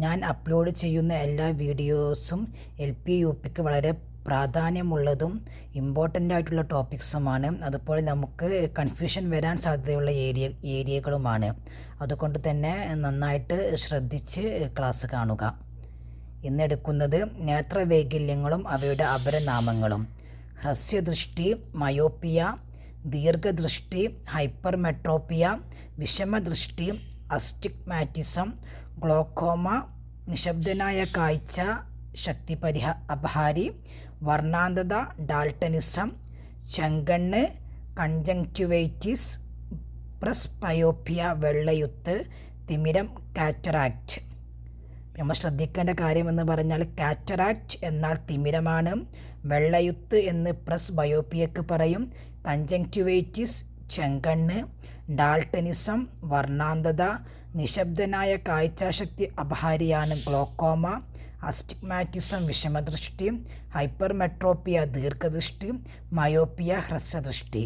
ഞാൻ അപ്ലോഡ് ചെയ്യുന്ന എല്ലാ വീഡിയോസും എൽ പി യു പിക്ക് വളരെ പ്രാധാന്യമുള്ളതും ഇമ്പോർട്ടന്റ് ആയിട്ടുള്ള ടോപ്പിക്സുമാണ് അതുപോലെ നമുക്ക് കൺഫ്യൂഷൻ വരാൻ സാധ്യതയുള്ള ഏരിയ ഏരിയകളുമാണ് അതുകൊണ്ട് തന്നെ നന്നായിട്ട് ശ്രദ്ധിച്ച് ക്ലാസ് കാണുക. ഇന്നെടുക്കുന്നത് നേത്രവൈകല്യങ്ങളും അവയുടെ അപരനാമങ്ങളും. ഹ്രസ്വദൃഷ്ടി മയോപ്പിയ ദീർഘദൃഷ്ടി ഹൈപ്പർമെട്രോപ്പിയ വിഷമദൃഷ്ടി അസ്റ്റിഗ്മാറ്റിസം ഗ്ലോക്കോമ നിശബ്ദനായ കാഴ്ച ശക്തി പരിഹ അപഹാരി വർണാന്തത ഡാൾട്ടനിസം ചെങ്കണ്ണ് കൺജങ്ക്റ്റിവൈറ്റിസ് പ്രസ്പയോപ്പിയ വെള്ളയുത്ത് തിമിരം കാറ്ററാക്റ്റ്. നമ്മൾ ശ്രദ്ധിക്കേണ്ട കാര്യം എന്ന് പറഞ്ഞാൽ കാറ്ററാക്റ്റ് എന്നാൽ തിമിരമാണ്. വെള്ളയുത്ത് എന്ന് പ്രസ് ബയോപ്പിയക്ക് പറയും. കൺജങ്ക്റ്റിവൈറ്റിസ് ചെങ്കണ്ണ്. ഡാൾട്ടനിസം വർണാന്തത നിശബ്ദനായ കാഴ്ചാശക്തി അപഹാരിയാണ് ഗ്ലോക്കോമ അസ്റ്റിഗ്മാറ്റിസം വിഷമദൃഷ്ടി ഹൈപ്പർമെട്രോപ്പിയ ദീർഘദൃഷ്ടി മയോപ്പിയ ഹ്രസ്വദൃഷ്ടി.